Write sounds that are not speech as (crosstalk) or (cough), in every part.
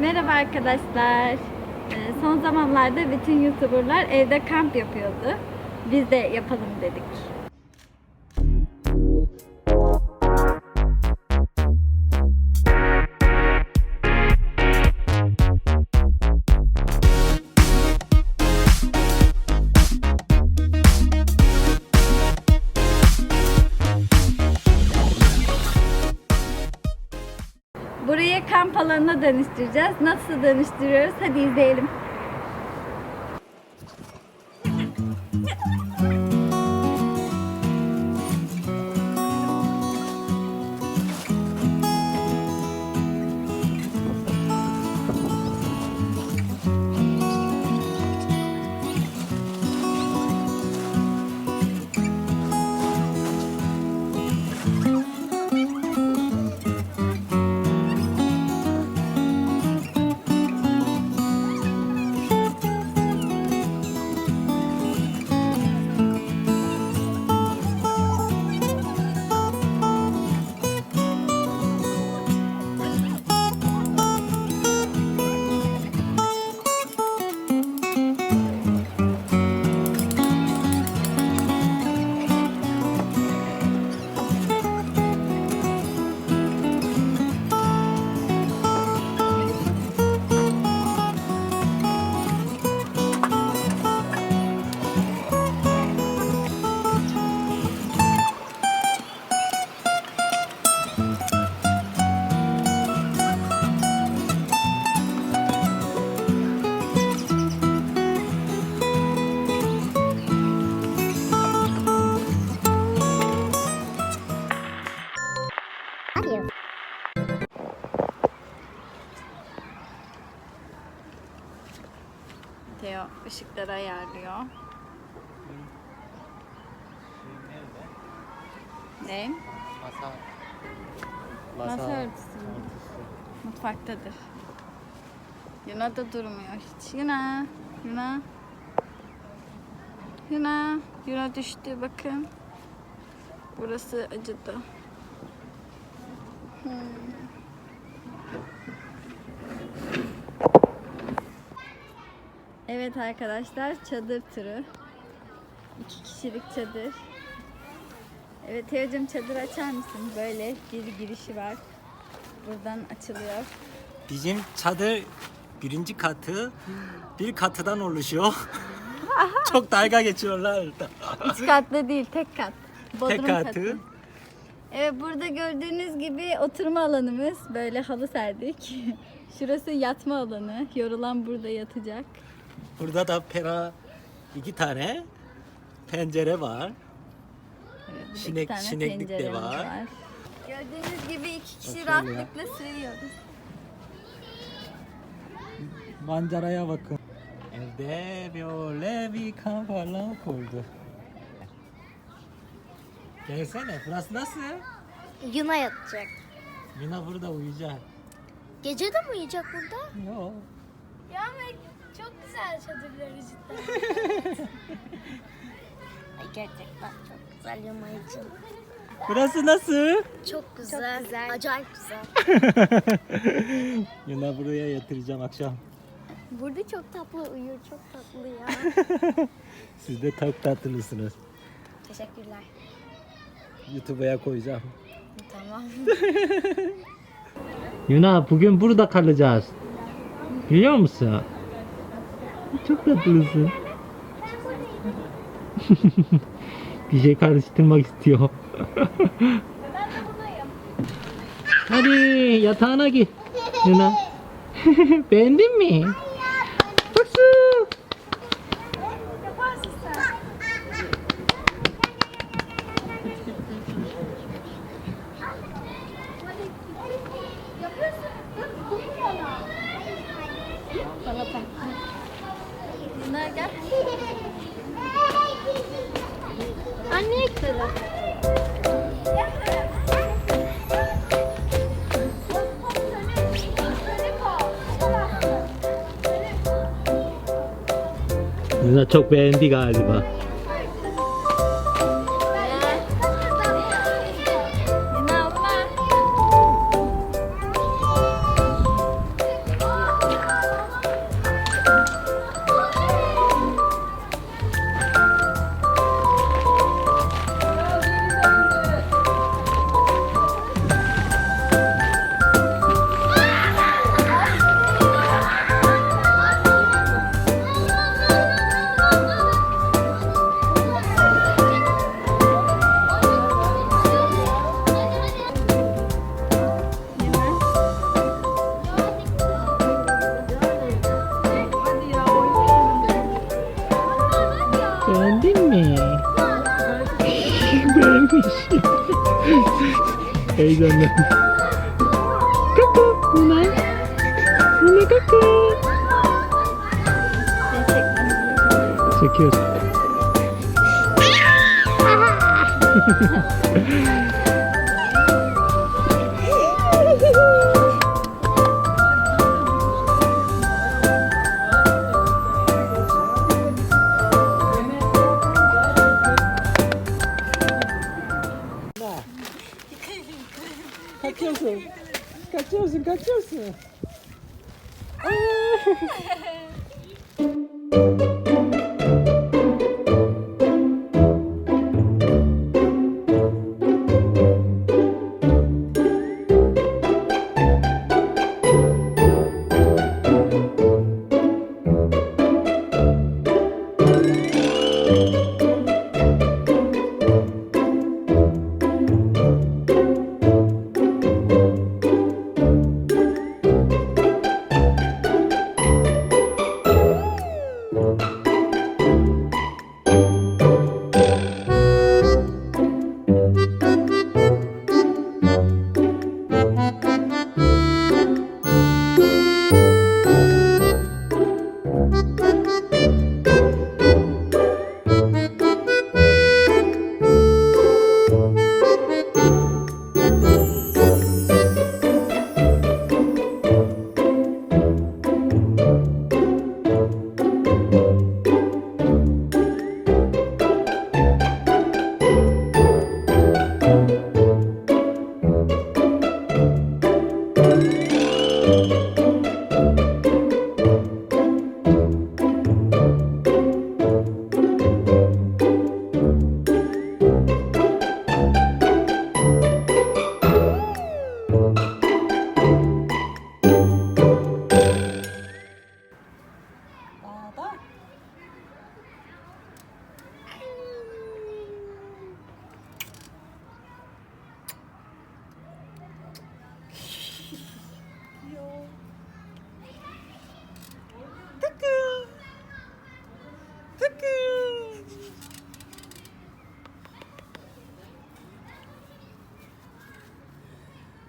Merhaba arkadaşlar. Ee, Son zamanlarda bütün YouTuber'lar evde kamp yapıyordu. Biz de yapalım dedik. Dönüştüreceğiz. Nasıl dönüştürüyoruz? Hadi izleyelim. Mutfaktadır. Yuna da durmuyor hiç. Yuna, Yuna. Yuna, Yuna düştü bakın. Burası acıdı. Hmm. Evet arkadaşlar çadır turu. İki kişilik çadır. Evet Teo'cum çadır açar mısın? Böyle bir girişi var. Buradan açılıyor. Bizim çadır birinci katı bir katıdan oluşuyor. (laughs) Çok dalga geçiyorlar. Üç katlı değil, tek kat. Bodrum Tek katı. Evet burada gördüğünüz gibi oturma alanımız. Böyle halı serdik. (laughs) Şurası yatma alanı. Yorulan burada yatacak. Burada da pera iki tane pencere var. Evet, tane sineklik de penceremiz var. Gördüğünüz gibi iki kişi ya. rahatlıkla sığıyoruz. Manzaraya bakın. Evde böyle bir kamp alanı kurdu. Gelsene burası nasıl? Yuna yatacak. Mina burada uyuyacak. Gece de mi uyuyacak burada? Yok. Ya ama çok güzel çadırları cidden. (laughs) Ay gerçekten çok güzel yuma için. Burası nasıl? Çok güzel. Çok güzel. Acayip güzel. (laughs) Yuna buraya yatıracağım akşam. Burada çok tatlı uyuyor. Çok tatlı ya. (laughs) Siz de çok tatlısınız. Teşekkürler. YouTube'a koyacağım. Tamam. (laughs) Yuna bugün burada kalacağız. Biliyor musun? Çok tatlısın. (laughs) bir şey karıştırmak istiyor. Hadi yatağına git. Yuna. Beğendin mi? Yuna çok beğendi galiba. Luna. Cuckoo, Luna. Luna, cuckoo. So cute. (laughs) Oh.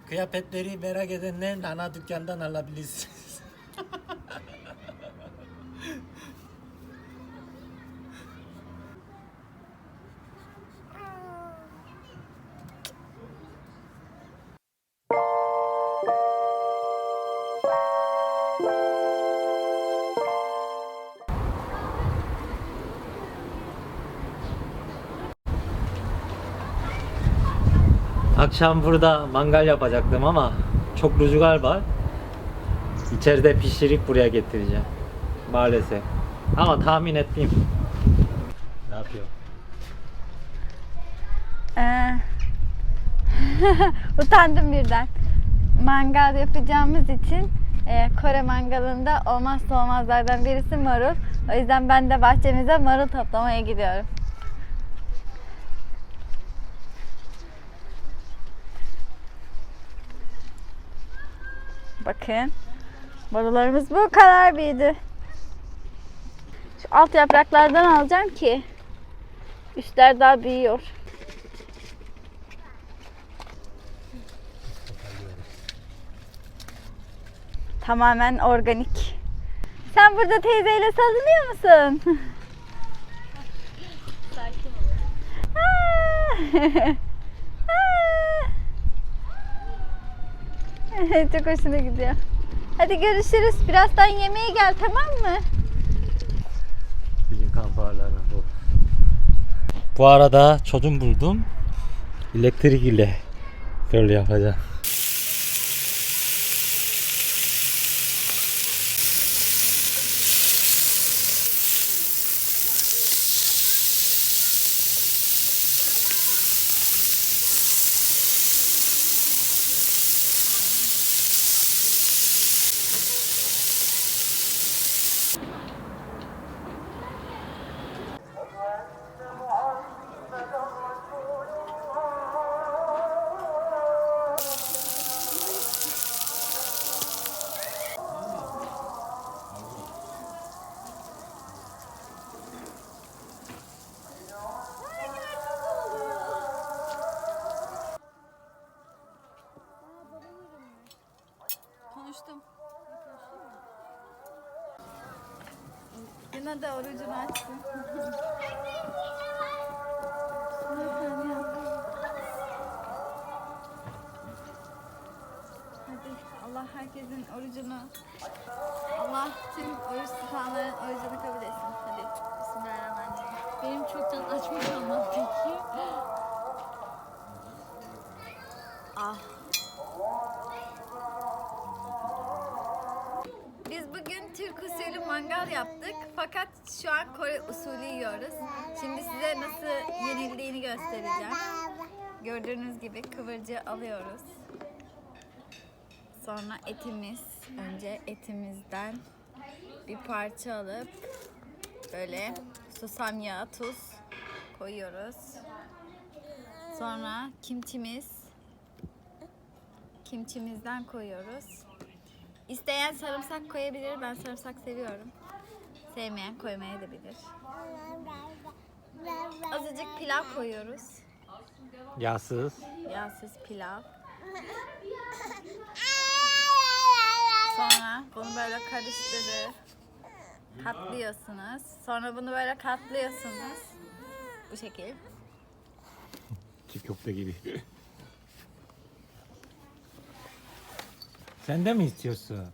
Kıyafetleri merak edenler Nana dükkandan alabilirsiniz. Akşam burada mangal yapacaktım ama çok rüzgar var. İçeride pişirip buraya getireceğim. Maalesef. Ama tahmin ettiğim. Ne yapıyor? Ee, (laughs) utandım birden. Mangal yapacağımız için e, Kore mangalında olmazsa olmazlardan birisi marul. O yüzden ben de bahçemize marul toplamaya gidiyorum. Bakın. Marullarımız bu kadar büyüdü. Şu alt yapraklardan alacağım ki üstler daha büyüyor. Tamamen organik. Sen burada teyzeyle salınıyor musun? (laughs) Sakin ol. (laughs) (laughs) (laughs) Çok hoşuna gidiyor. Hadi görüşürüz. Birazdan yemeğe gel tamam mı? Bizim kamp ağırlarına bu. Bu arada çözüm buldum. Elektrik ile böyle yapacağım. Yuna da orucunu açsın. Hadi Allah herkesin orucunu Allah tüm oruç tutanların orucunu kabul etsin. Hadi Bismillahirrahmanirrahim. Benim çoktan açmış olmam şu an Kore usulü yiyoruz. Şimdi size nasıl yenildiğini göstereceğim. Gördüğünüz gibi kıvırcığı alıyoruz. Sonra etimiz, önce etimizden bir parça alıp böyle susam yağı, tuz koyuyoruz. Sonra kimçimiz, kimçimizden koyuyoruz. İsteyen sarımsak koyabilir. Ben sarımsak seviyorum. Sevmeyen koymayabilir. Azıcık pilav koyuyoruz. Yağsız. Yağsız pilav. Sonra bunu böyle karıştırır. Katlıyorsunuz. Sonra bunu böyle katlıyorsunuz. Bu şekil. Çiğ köfte gibi. Sen de mi istiyorsun?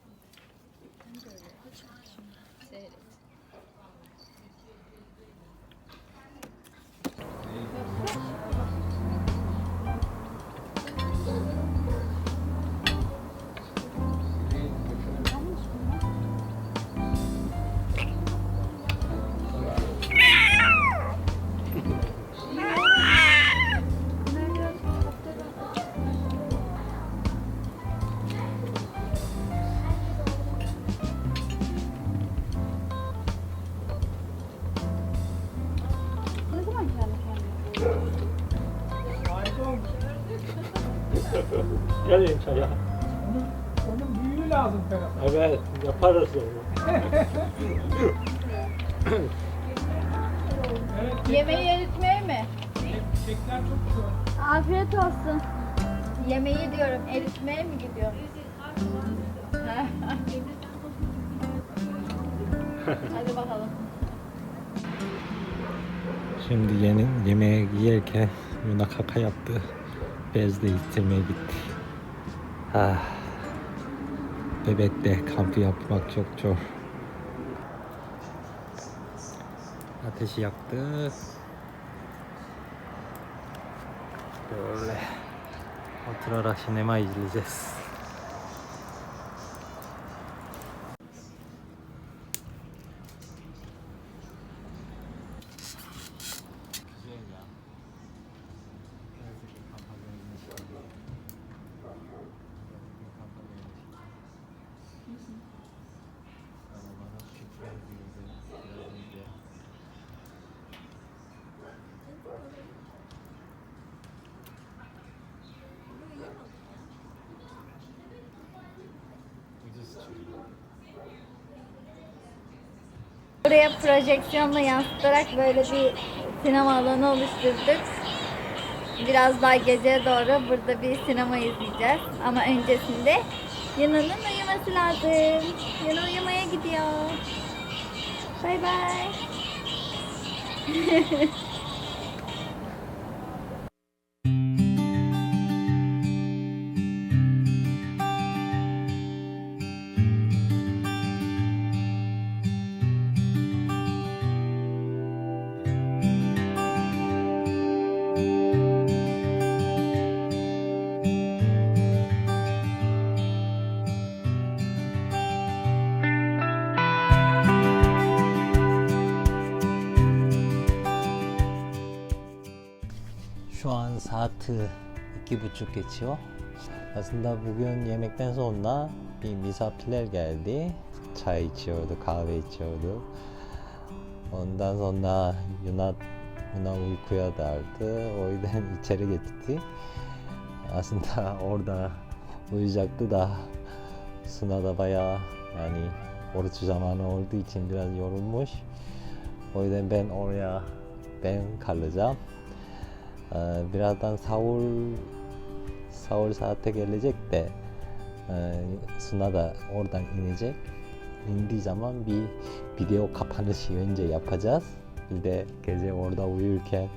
Gelin çaya. Onun büyüğü lazım Ferhat. Evet yaparız onu. Evet, Yemeği eritmeye mi? çiçekler çok güzel. Afiyet olsun. Yemeği diyorum eritmeye mi gidiyor? (laughs) Hadi bakalım. Şimdi yeni yemeğe yerken Yuna kaka yaptı. Bezle istirmeye gitti. Ah. Bebekte kamp yapmak çok zor. Ateşi yaktı. Böyle oturarak sinema izleyeceğiz. Projeksiyonla yansıtarak böyle bir sinema alanı oluşturduk. Biraz daha geceye doğru burada bir sinema izleyeceğiz. Ama öncesinde Yunan'ın uyuması lazım. Yunus uyumaya gidiyor. Bay bay. (laughs) Şu an saati iki buçuk geçiyor. Aslında bugün yemekten sonra bir misafirler geldi. Çay içiyordu, kahve içiyordu. Ondan sonra Yuna, Yuna uykuya daldı. O yüzden (laughs) içeri getirdi. Aslında (laughs) orada uyuyacaktı da Suna da bayağı yani oruç zamanı olduğu için biraz yorulmuş. O yüzden ben oraya ben kalacağım. Ee, birazdan sahur sahur saate gelecek de e, Suna da oradan inecek. indiği zaman bir video kapanışı önce yapacağız. Bir de gece orada uyurken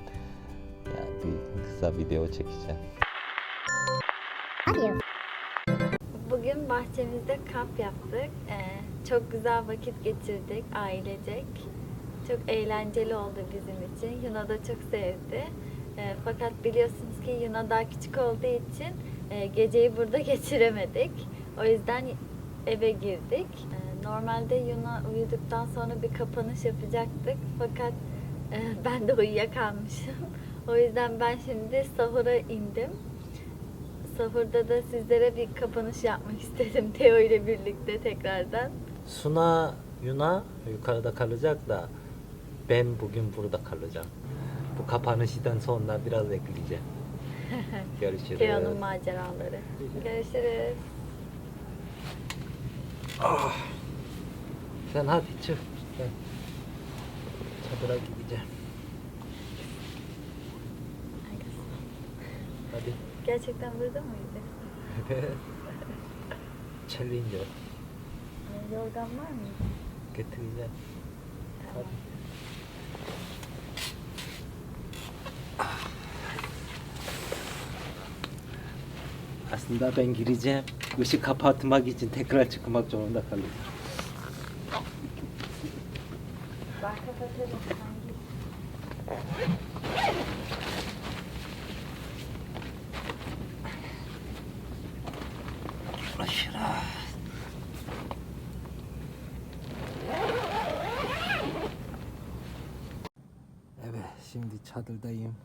yani bir kısa video çekeceğim. Bugün bahçemizde kamp yaptık. Ee, çok güzel vakit geçirdik ailecek. Çok eğlenceli oldu bizim için. Yuna da çok sevdi. Ee, fakat biliyorsunuz ki Yuna daha küçük olduğu için e, geceyi burada (laughs) geçiremedik. O yüzden eve girdik. Ee, normalde Yuna uyuduktan sonra bir kapanış yapacaktık. Fakat e, (laughs) ben de uyuyakalmışım. O yüzden ben şimdi sahura indim. Sahurda da sizlere bir kapanış yapmak (laughs) istedim Teo ile birlikte tekrardan. Suna, Yuna yukarıda kalacak da ben bugün burada kalacağım. Bu kapanıştan sonra biraz bekleyeceğim. (laughs) Görüşürüz. Teo'nun maceraları. Görüşürüz. Sen hadi çık. Ben çadıra gideceğim. Hadi. Gerçekten burada mıydı? Challenge Ee, Yorgan var mı? getireceğim. Hadi. Aslında ben gireceğim. Işık kapatmak için tekrar çıkmak zorunda kalıyorum. Aşırı. Evet, şimdi çadırdayım.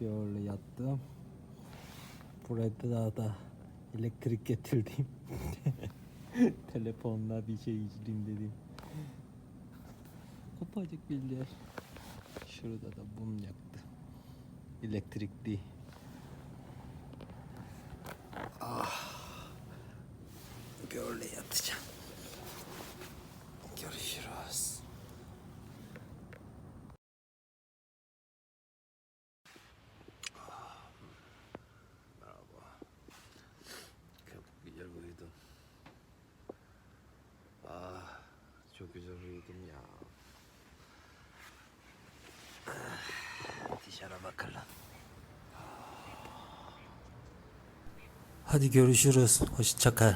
Böyle yattım. Burada da elektrik getirdim. (laughs) Telefonla bir şey izleyeyim dedim. Kopacak bilgiler. Şurada da mum yaktı. Elektrikli. Böyle yatacağım. Görüşürüz. Merhaba. Çok güzel uyudum. Ah, çok güzel uyudum ya. Ah, Dışarı bakalım. Hadi görüşürüz. Hoşça kal.